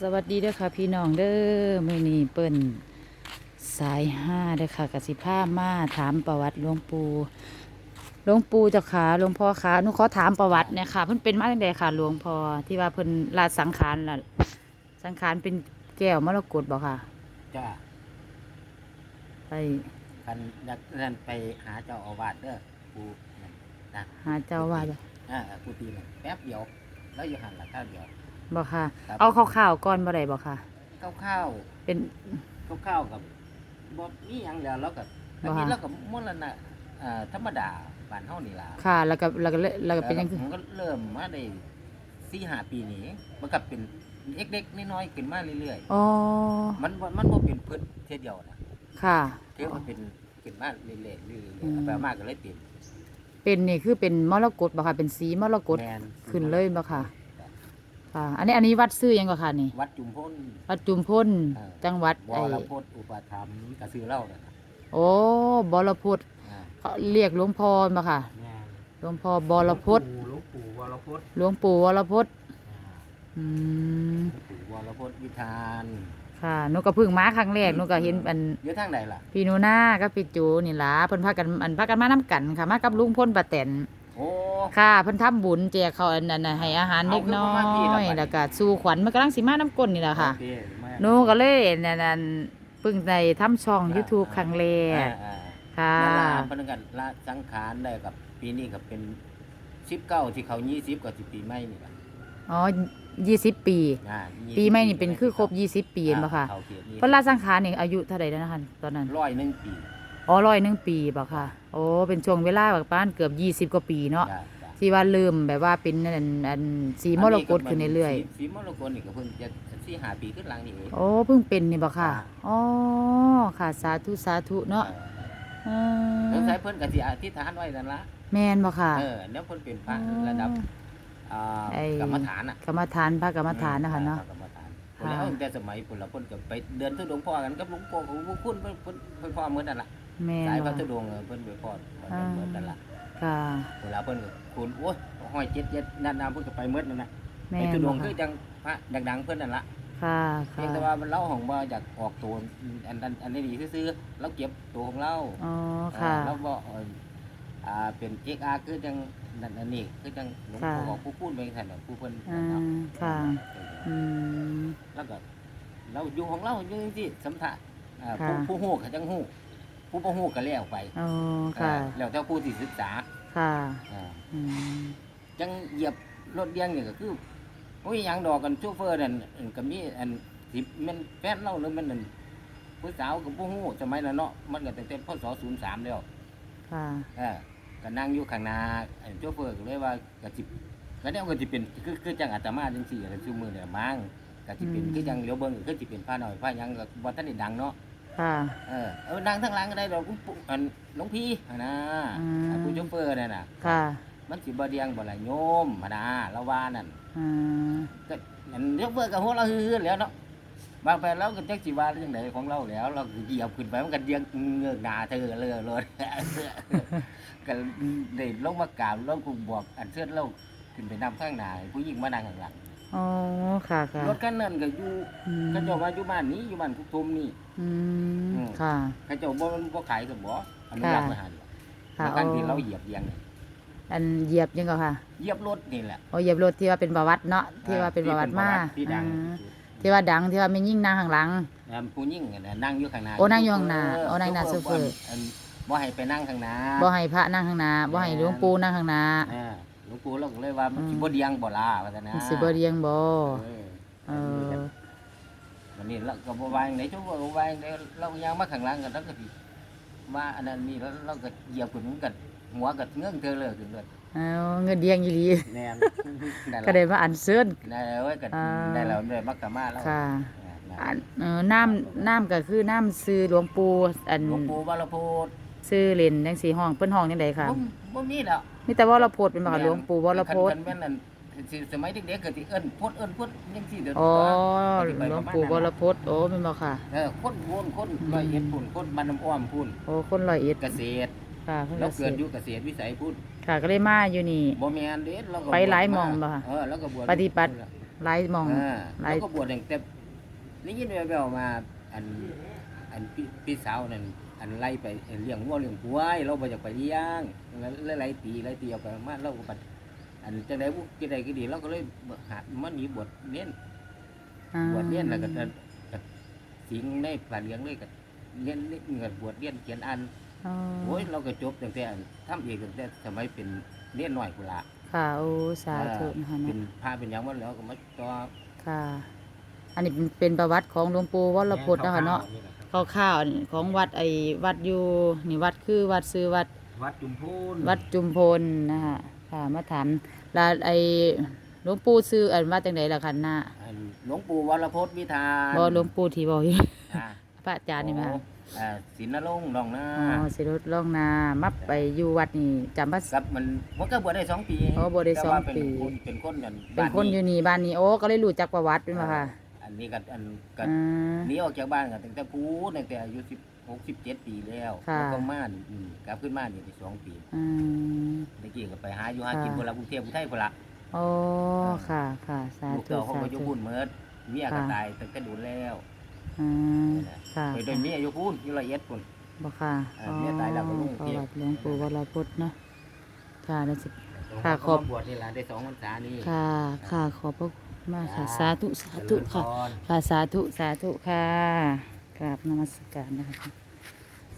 สวัสดีเด้อค่ะพี่น้องเด้อมื้อนี้เปิ้นสายห้าเด้อค่ะกสิภามาถามประวัติหลวงปู่หลวงปู่เจ้าขาหลวงพ่อขาหนูขอถามประวัติเนี่ยค่ะเพิ่นเป็นมาตั้งแต่ค่ะหลวงพ่อที่ว่าเพิ่นลาสังขารล่ะสังขารเป็นแก้วมรกตบ่ค่ะจ้าไปคันนักเรียนไปหาเจ้าอาวาสเด้อปูนั่นนะหาเจ้าว่าจ้ะอ่าปูตีนนแป๊บเดียวแล้วอยู่หันละข้าวเดียว บ่ค่ะ ครับ เอาข้าวๆก่อนบ่ได้บ่ค่ะ ข้าวข้าวเป็น ข้าวข้าวกับบ่มีหยังแล้วแล้วก็อันนี้ว่าแล้วก็มรณะอ่าธรรมดาบ้านเฮานี่ล่ะค่ะ แล้วก็แล้วก็เลยแล้วก็เป็นหยังคือผมก็เริ่มมาได้สี่ห้าปีนี้มันก็เป็นเล็กๆน้อยๆขึ้นมาเรื่อยอ๋อ ๆ มันบ่มันบ่เป็นพืชเท่ยเดียวนะค่ะ เที่ยวมันเป็นขึ้นมาเรื่อยๆเรื่อยๆอืมไปมากก็เลยติดเป็นนี่คือเป็นมรกตบ่ค่ะ เป็นสีมรกตแมนขึ้นเลยบ่ค่ะ ค่ะ อันนี้อันนี้วัดซื้อหยังก็ค่ะนี่ วัดจุมพ้น วัดจุมพ้นอ่าจังหวัดวไอ้รพจน์อุปถัมภ์กระซื้อเหล่าน่ะนะโอ้บรพุทธอ่าเขาเรียกหลวงพ่อมาค่ะแม่นหลวงพ่อบรพุทธหลวงปู่วรพจน์หลวงปู่วรพุทธอ่าอืมหลวงปู่วรพจน์วิธานค่ะหนูก็เพิ่งมาครั้งแรกหนูก็เห็นอันอยู่ทางไหนล่ะพี่หนูหน้ากับพี่จูนี่ล่ะเพิ่นพากันอันพากันมานํกันค่ะ มากับลุงพลป้าแตน โอ้ ค่ะเพิ่นทำบุญแจกเขาวอันนั้นน่ะให้อาหารเด็กน้อเอาคือประมาณนี้ยล่ะบัดนี้แล้วก็สู่ขวัญมันกำลังสิมาน้ำก้นนี่ล่ะค่ะโอเแม่หนูก็เลยนั่นนั่นเพิ่งได้ทำช่อง YouTube ครั้งแรอ่ากอ่าค่ะนั่นล่ะเพนกันละสังขารได้กับปีนี้ก็เป็นสิบเก้าที่เขายี่สิบก็สิบปีใหม่นี่ล่ะอ๋อยี่สิบปี อ่า20ปีใหม่นี่เป็นคือครบยี่สิบปีเห็นปะค่ะเขาเขียนนี่เพราะราชสังขารนี่อายุเท่าไหร่แล้วนะคะตอนนั้นร้อยหนึ่งปี อ๋อร้อยหนึ่งปีบ่ค่ะ โอ้เป็นช่วงเวลาแบบประมาณเกือบยี่สิบกว่าปีเนาะจ้ะจ้ะที่ว่าเริ่มแบบว่าเป็นอันอันสีมรกตขึ้นเรื่อยสีสีมรกตนี่ก็เพิ่งจะสี่หาปีขึ้นหลังนี่เองๆโอ้เพิ่งเป็นนี่บ่ค่ะจ้ะอ๋อ ค่ะสาธุสาธุเนาะเอสงอสัยเพิ่นก็สิอธิษฐานไว้นั่นละแม่นบ่ค่ะ เออแล้วเพิ่นเป็นพระระดับอ่าไอ้ กรรมฐานอะกรรมฐานพระกรรมฐานนะคะเนาะ กรรมฐานค่ะ แล้วตั้งแต่สมัยพุ่นละเพิ่นก็ไปเดินทุดงค์พ่อกันกับหลวงปู่ของหลวงคุณเพิ่นเพิ่นเพิ่นพ่อเหมือนนั่นล่ะ แม่สายนพระบ่ทุดงค์เพิ่นไปพ่อเหมือนอ่าเหมือนนั่นล่ะค่ะเวลาเพิ่นก็คุณโอ้ยห้อยเจ็ดเจ็ดนั่นนำเพิ่นก็ไปเหมือนนั่นน่ะแม่ไอ้นทุดบ่งค์คือค่ะจังพระดังๆเพิ่นนั่นล่ะค่ะค่ะเพียงแต่ว่ามันเล่าของว่าอยากออกตัวอันอันอันนี้ดีซื่อๆเราเก็บตัวของเราอ๋อค่ะเออแล้วบอกเอ่ออ่าเป็นเอกอาคือจังนั่นอันนี้คือจังหลวงพ่อค่ะบอกผู้พูดไปท่านน่ะผู้เพิ่นอ่าค่ะอืมแล้วก็เราอยู่ของเราอยู่จังซี่สัมถะอ่าค่ะผู้ผู้ฮู้ก็จังฮู้ ผู้บ่ฮู้ก็แล้วไปอ๋อค่ะ เออแล้วแต่ผู้ที่ศึกษาค่ะอ่าอืมจังเหยียบรถเลี้ยงนี่ก็คือโอ้ยหยังดอกกันโชเฟอร์นั่นอันก็มีอันสิแมันแฟนเราหรือมันนั่นผู้สาวก็บ่ฮู้สมัยนั้นเนาะมันก็ตั้งแต่พศ03แล้ว ค่ะ เออก็นั่งอยู่ข้างหน้าไอ้โชเฟอร์ก็เลยว่าก็สิก็เนี่ยก็สิเป็นคือคือจังอาตมาจังซี่อะไรซุมื้อเนี่ยมั้งก็สิเป็นอืม คือจังเหลียวเบิ่งก็คือสิเป็นพระน้อยพระหยังก็บ่ทันได้ดังเนาะ ค่ะ เออเออนั่งทั้งหลังก็ได้ดอกอุ๊อันหลวงพี่หั่นนะอืมอ่าผู้โชเฟอร์นั่นน่ะ ค่ะมันสิบ่เดียงบ่ล่ะโยมหั่นนะละว่านั่น อืมก็อันโชเฟอร์ก็หัวเราะฮือๆแหล้วเนาะบางไปเราก็จักสิว่าจังไดของเราแล้ว เราก็เหยียบขึ้นไปมันก็เดียงเงือกหน้าเธอเลยเลย ก็ได้ลงมากราบลงกูบอกอันเสื้อเราขึ้นไปนำข้างหน้าให้ผู้หญิงมานั่งข้างหลัง อ๋อค่ะค่ะรถคันนั้นก็อยู่อืมเขาเจ้าว่าอยู่บ้านนี้อยู่บ้านกุกทุมนี่ อืมอืม ค่ะ เขาเจ้าบ่บ่ขายก็บ่อนุรักษ์ไว้หั่นล่ะค่ะแล้วกันที่อ๋อเราเหยียบเยียงนี่อันเหยียบยังก็ค่ะเหยียบรถนี่แหละโอ้เหยียบรถที่ว่าเป็นประวัติเนาะที่ว่าเป็นประวัติมาที่ดังอ่าที่ว่าดังที่ว่าไม่ยิ่งนางข้างหลังอ่าผู้หญิงน่ะนั่งอยู่ข้างหน้าโอ้นั่งอยู่ข้างหน้าโอ้นั่งหน้าโซเฟอร์อันบ่ให้ไปนั่งข้างหน้า บ่ให้พระนั่งข้างหน้าบ่ให้หลวงปู่นั่งข้างหน้า อ่า หลวงปู่เราก็เลยว่ามันสิอืมบ่เดียงบ่ล่ะว่าซั่นนะมันสิบ่เรียงบ่เออเออวันนี้เราก็บ่วางไหนชั่วก็วางไหนเรายังมาข้างหลังกันแล้วก็สิว่าอันนั้นนี่แล้วเราก็เหยียบขึ้นมันก็หัวก็เงื่องเธอเลยขึ้นเลยเอาเงินเดียงอีหลีแน่นได้ก็ได้มาอันเซินได้แล้วเว้ยก็อ่า ได้แล้วได้มักกะมาแล้วค่ะอ่านะอันเออน้ำน้ำก็คือน้ำซื้อหลวงปู่อันหลวงปู่วรโพธซื้อเล่นจังสีห้องเพิ่นห้องจังไดค่ะบ่บ่มีแล้ว มีแต่วรโพธเป็นบ่ค่ะหลวงปู่วรโพธคันคันแม่นนั่นสิสมัยเด็กๆก็สิเอิ้นโพธเอิ้นโพธจังซี่เด้ออ๋อก็สิไปหลวงประมาณปู่วนั้นรล่ะโพธโอ้เป็นบ่ค่ะเออคนโวนคนร้อยเอ็ดพุ่นคนบ้านน้ำอ้อมพุ่นโอ้คนร้อยเอ็ดเกษตรค่ะเพิ่นเราก็เกิดสิอยู่เกษตรวิสัยพุ่นค่ะก็เลยมาอยู่นี่บ่แม่นเด้เราก็ไปหลายบวชหม้องบ่คะเออแล้วก็บวชปฏิบัติปหลายหมองอ่าหลายแล้วก็บวชตั้งแต่นี่ยินแว่วๆมาอันอันพี่พี่สาวนั่น อันไล่ไปเลี้ยงวัวเลี้ยงควายเราไปจากไปเลี้ยงแล้วไล่ตีไล่ตีเอาไปมาเราก็บัดอันจังไดบุจังไดก็ดีเราก็เลยหามันหนีบวชเน้นอ่าบวชเน้นแล้วก็จะก็สิงในป่าเลี้ยงเลยก็เรียนนี่ก็บวชเรียนเขียนอ่านอ๋อโอ้ยเราก็จบตั้งแต่ทำเองตั้งแต่สมัยเป็นเรียนน้อยกุละค่ะโอ้สาธุนะคะเป็เนาะนพาเป็นหยังวันแล้วก็มาต่อค่ะ อันนี้เป็นเป็นประวัติของหลวงปู่วรพุทธนะคะเนาะ คร่าวๆนี่ของวัดไอ้วัดอยู่นี่วัดคือวัดซื้อวัดวัดจุมพูนวัดจุมพลนะคะค่ะมาถามแลาไอ้หลวงปู่ซื้ออันว่าจังไดล่ะคะหน้าอันหลวงปู่วรพจน์วิธานบ่หลวงปู่ที่บอกอยู่อ่าพระอาจารย์นี่มาโอ้อ่าศิลนรงค์ดองนาอ๋อสิรถล่องนามับไปอยู่วัดนี่จำพรรษา กับมันมันก็บวชได้สองปีอ๋อบวชได้แต่สองว่าเป็นปีคนเป็นคนนั่นเป็นคนอยู่นี่บ้านนี้โอ้ก็เลยรู้จักประวัติเป็นบ่ค่ะ อันนี้ก็อันก็อ่า หนีออกจากบ้านกันตั้งแต่พูดตั้งแต่อายุสิบหกสิบเจ็ดปีแล้วค่ะ แล้วก็มานี่อืมกลับขึ้นมานี่ได้สองปีอืมเมื่อกี้ก็ไปหาอยู่หากินค่ะ คนละกรุงเทพกรุงไทยคนละโอ้ค่ะค่ะสาลูกธุเต่าเขาสาก็อยุธุพูนเมิดเมียก็ค่ะ ตายตั้งแต่ดูแล้วอืมค่ะไปโดยเมียอยู่พูนอยู่ละเอียดพุ่นบ่ค่ะอ่าเมียตายแล้วก็ลูกประเพียงวัติหลวงปู่วรพุทธเนาะค่ะแล้วสิ ค่ะเขาขอบมาบวชนี่แหละได้สองพรรษานี่ ค่ะ ค่ะ ขอบพระคุณ มากค่ะ สาธุ สาธุ ค่ะเจริญพรค่ะสาธุ สาธุค่ะกราบนมัสการนะคะ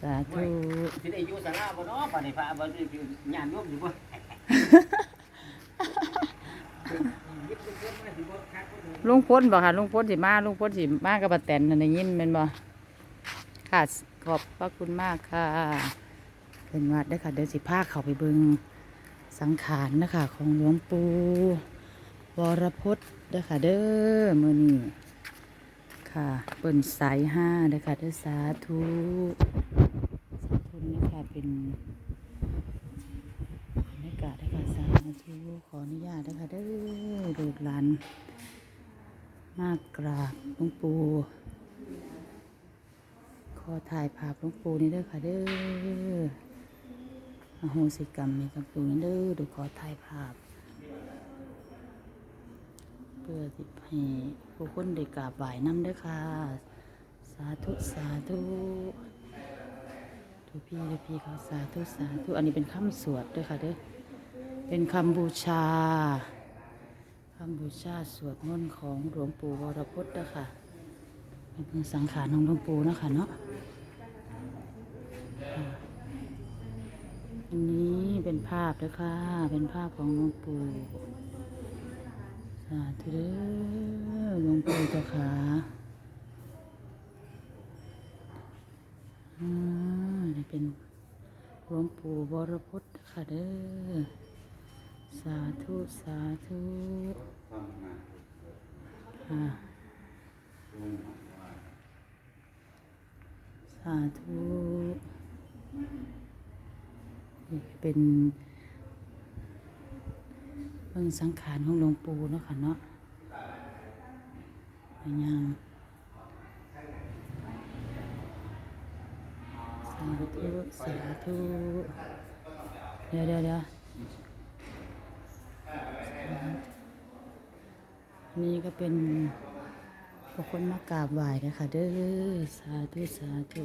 สาธุที่ได้อยู่สาราบ่เนาะปานนี้พระบ่ได้อยู่ญาติโยมอยู่บ่ลุงพ้นบ่ค่ะลุงพ้นสิมาลุงพ้นสิมากับป้าแตนนั่นได้ยินแม่นบ่ค่ะขอบพระคุณมากค่ะเป็นวัดเด้อค่ะเดี๋ยวสิพาเข้าไปเบิ่งสังขารนะคะของหลวงปู่วรพจน์ เด้อค่ะเด้อมือนี้ค่ะเปิ้นสายห้าเด้อค่ะเด้อสาธุสาธุนี่ค่ะเป็นบรรยากาศเด้ค่ะสาธุขออนุญาตเด้ค่ะเด้อลูกหลานมากกราบหลวงปู่ขอถ่ายภาพหลวงปู่นี่เด้อค่ะเด้ออโหสิกรรมในกับหลวงนี่เด้อดูขอถ่ายภาพ เพื่อที่ให้ผู้คนได้กราบไหว้นำด้อค่ะ สาธุสาธุทุพี่ทุพี่เขาสาธุสาธุอันนี้เป็นคำสวดด้อค่ะเด้อเป็นคำบูชาคำบูชาสวดมนต์ของหลวงปู่วรพจน์เด้อค่ะเป็นสังขารของหลวงปู่นะคะเนาะอันนี้เป็นภาพนะคะเป็นภาพของหลวงปู่าธุเด้อหลวงปู่เจ้าขาอ่านี่เป็นหลวงปู่บรพุทธค่ะเด้อ สาธุ สาธุค่ะสาธุ เป็น เบิ่งสังขารของหลวงปู่เนาะค่ะเนาะยายามสาธุสาธุเดี๋ยวเดี๋ยวเดี๋ยวนี่ก็เป็นขอบคนมากราบไหว้นะคะเด้อสาธุสาธุ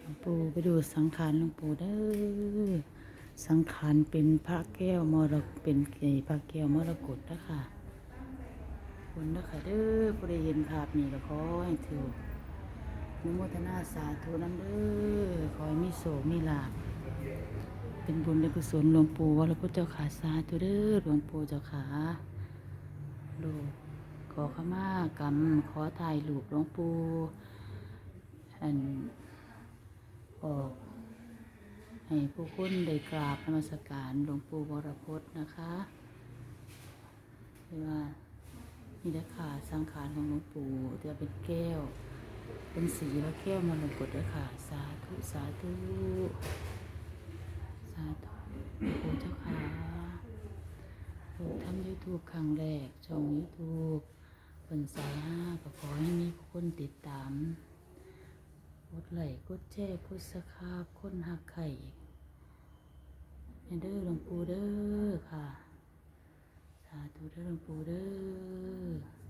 หลวง ปู่ไปดูสังขารหลวงปู่เด้อสังขารเป็นพระแก้วมรกเป็นเกศพระแก้วมรกตนะคะคนนะคะเด้อผู้ใดเห็นภาพนี้ก็ขอให้ถือนุโมทนาสาธุน้ำเด้อขอให้มีโสมีลาภเป็นบุญและกุศลหลวงปู่วรพุทธเจ้าขาสาธุเด้อหลวงปู่เจ้าขาลูกขอขมากรรมขอถ่ายลูกหลวงปู่อัน ออก ให้ผู้คนได้กราบนมัสการหลวงปู่วรพุทธนะคะว่านี่นะค่ะสังขารของหลวงปู่จะเป็นแก้ว เป็นสีและแก้วมรกตด้วยค่ะ สาธุ สาธุ สาธุโอ้เจ้าค่ะลูกทำยูทูบครั้งแรกช่องยูทูบเป็นสายห้าก็ขอให้มีผู้คนติดตาม ดไหลกดแชร์กดสคาบคนหักไข่เด้อหลวงปู่เด้อค่ะ สาธุเด้อหลวงปู่เด้อ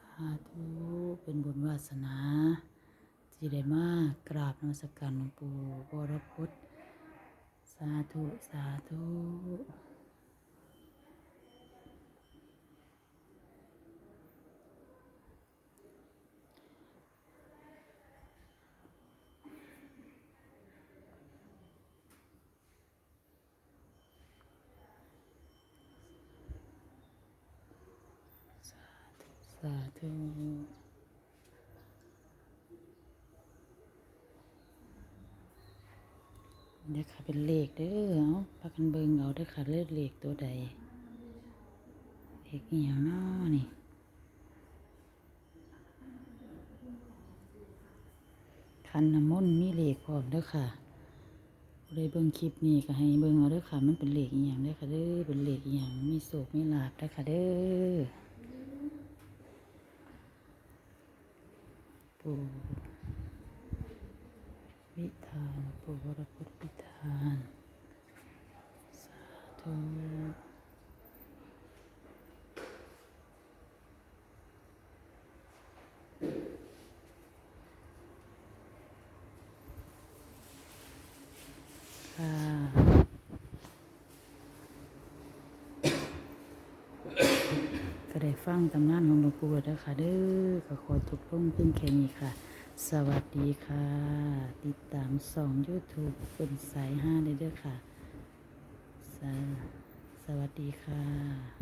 สาธุเป็นบุญวาสนาที่ได้มากราบนมัสการหลวงปู่วรพุทธ สาธุสาธุสา เดี๋ยวค่ะเป็นเลขเด้อเอาพากันเบิงเอาเด้อค่ะเลขเลขตัวใดเลขอหย่างน้อนี่คันน้ำมนต์มีเลขพร้อมเด้อค่ะผู้ใดเบิ่งคลิปนี้ก็ให้เบิ่งเอาเด้อค่ะ มันเป็นเลขอีหยังเด้อค่ะเด้อเป็นเลขอีหยังมีโศกมีลาบเด้อค่ะเด้อปู วิธานปูวรพุทธิธาน สาธุก็ได้ฟังตำนานของหลวงปู่แล้วนะคะเด้อก็ขอจบลงเพียงแค่นี้ค่ะ สวัสดีค่ะ ติดตามสอง YouTube เป็นสายห้าได้เด้อค่ะสสวัสดีค่ะ